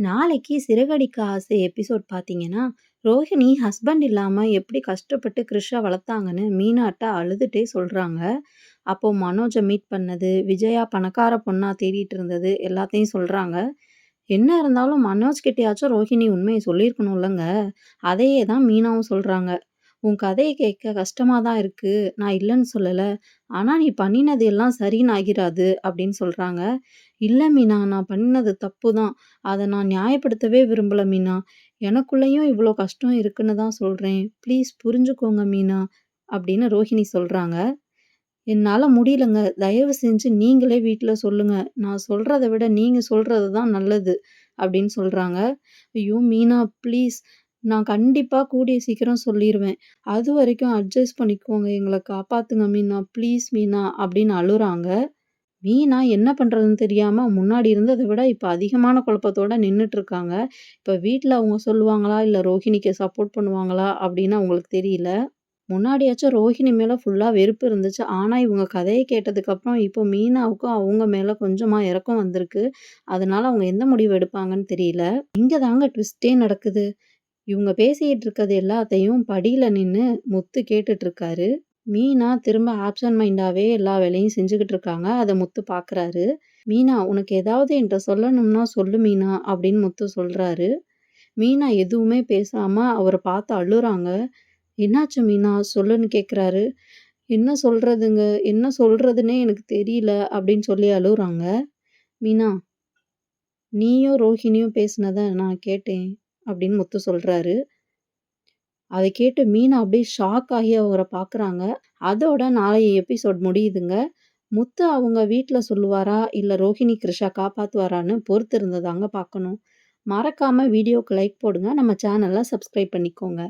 நாளைக்கு சிறகடிக்க ஆசை எபிசோட் பார்த்தீங்கன்னா, ரோஹிணி ஹஸ்பண்ட் இல்லாமல் எப்படி கஷ்டப்பட்டு கிருஷ வளர்த்தாங்கன்னு மீனாட்ட அழுதுட்டே சொல்கிறாங்க அப்போ மனோஜை மீட் பண்ணது, விஜயா பணக்கார பொண்ணா தேடிட்டு இருந்தது எல்லாத்தையும் சொல்கிறாங்க என்ன இருந்தாலும் மனோஜ் கிட்டேயாச்சும் ரோஹிணி சொல்லியிருக்கணும் இல்லைங்க. அதையே தான் மீனாவும் சொல்கிறாங்க "உன் கதையை கேட்க கஷ்டமாக தான் இருக்குது நான் இல்லைன்னு சொல்லலை ஆனால் நீ பண்ணினது எல்லாம் சரின்னு ஆகிராது" அப்படின்னு சொல்கிறாங்க இல்லை மீனா, நான் பண்ணினது தப்பு தான். அதை நான் நியாயப்படுத்தவே விரும்பல மீனா. எனக்குள்ளேயும் இவ்வளோ கஷ்டம் இருக்குன்னு தான் சொல்கிறேன் ப்ளீஸ் புரிஞ்சுக்கோங்க மீனா" அப்படின்னு ரோஹிணி சொல்கிறாங்க என்னால் முடியலங்க. தயவு செஞ்சு நீங்களே வீட்டில் சொல்லுங்கள் நான் சொல்கிறத விட நீங்கள் சொல்கிறது தான் நல்லது" அப்படின்னு சொல்கிறாங்க "ஐயோ! மீனா ப்ளீஸ். நான் கண்டிப்பாக கூடிய சீக்கிரம் சொல்லிருவேன். அதுவரைக்கும் அட்ஜஸ்ட் பண்ணிக்கோங்க. எங்கள காப்பாத்துங்க மீனா. ப்ளீஸ் மீனா" அப்படின்னு அழுறாங்க. மீனா என்ன பண்றதுன்னு தெரியாம முன்னாடி இருந்தத விட இப்ப அதிகமான குழப்பத்தோட நின்னுட்டு இருக்காங்க. இப்ப வீட்ல அவங்க சொல்லுவாங்களா? இல்ல ரோஹிணிக்கு சப்போர்ட் பண்ணுவாங்களா? அப்படின்னு அவங்களுக்கு தெரியல. முன்னாடியாச்சும் ரோஹிணி மேல ஃபுல்லா வெறுப்பு இருந்துச்சு. ஆனா இவங்க கதைய கேட்டதுக்கப்புறம் இப்போ மீனாவுக்கும் அவங்க மேல கொஞ்சமா இரக்கம் வந்திருக்கு. அதனால அவங்க எந்த முடிவு எடுப்பாங்கன்னு தெரியல. இங்க தாங்க ட்விஸ்ட்டே நடக்குது. இவங்க பேசிகிட்டு இருக்கிறது எல்லாத்தையும் படியில் நின்று முத்து கேட்டுட்ருக்காரு மீனா திரும்ப ஆப்ஷன் மைண்டாகவே எல்லா வேலையும் செஞ்சுக்கிட்டு இருக்காங்க. அதை முத்து பார்க்குறாரு. "மீனா உனக்கு ஏதாவது என்கிட்ட சொல்லணும்னா சொல்லு மீனா" அப்படின்னு முத்து சொல்கிறாரு மீனா எதுவுமே பேசாமல் அவரை பார்த்து அழுறாங்க. "என்னாச்சு மீனா? சொல்லுன்னு" கேட்குறாரு. "என்ன சொல்கிறதுங்க என்ன சொல்கிறதுனே எனக்கு தெரியல" அப்படின்னு சொல்லி அழுகுறாங்க "மீனா, நீயும் ரோஹிணியும் பேசினதை நான் கேட்டேன்" அப்படின்னு முத்து சொல்கிறாரு அதை கேட்டு மீனா அப்படியே ஷாக் ஆகி அவரை பார்க்குறாங்க. அதோட நாளைய எபிசோட் முடியுதுங்க. முத்து அவங்க வீட்டில் சொல்லுவாரா? இல்லை ரோஹிணி கிருஷா காப்பாற்றுவாரான்னு பொறுத்து இருந்ததாங்க பார்க்கணும். மறக்காமல் வீடியோக்கு லைக் போடுங்க. நம்ம சேனலில் சப்ஸ்கிரைப் பண்ணிக்கோங்க.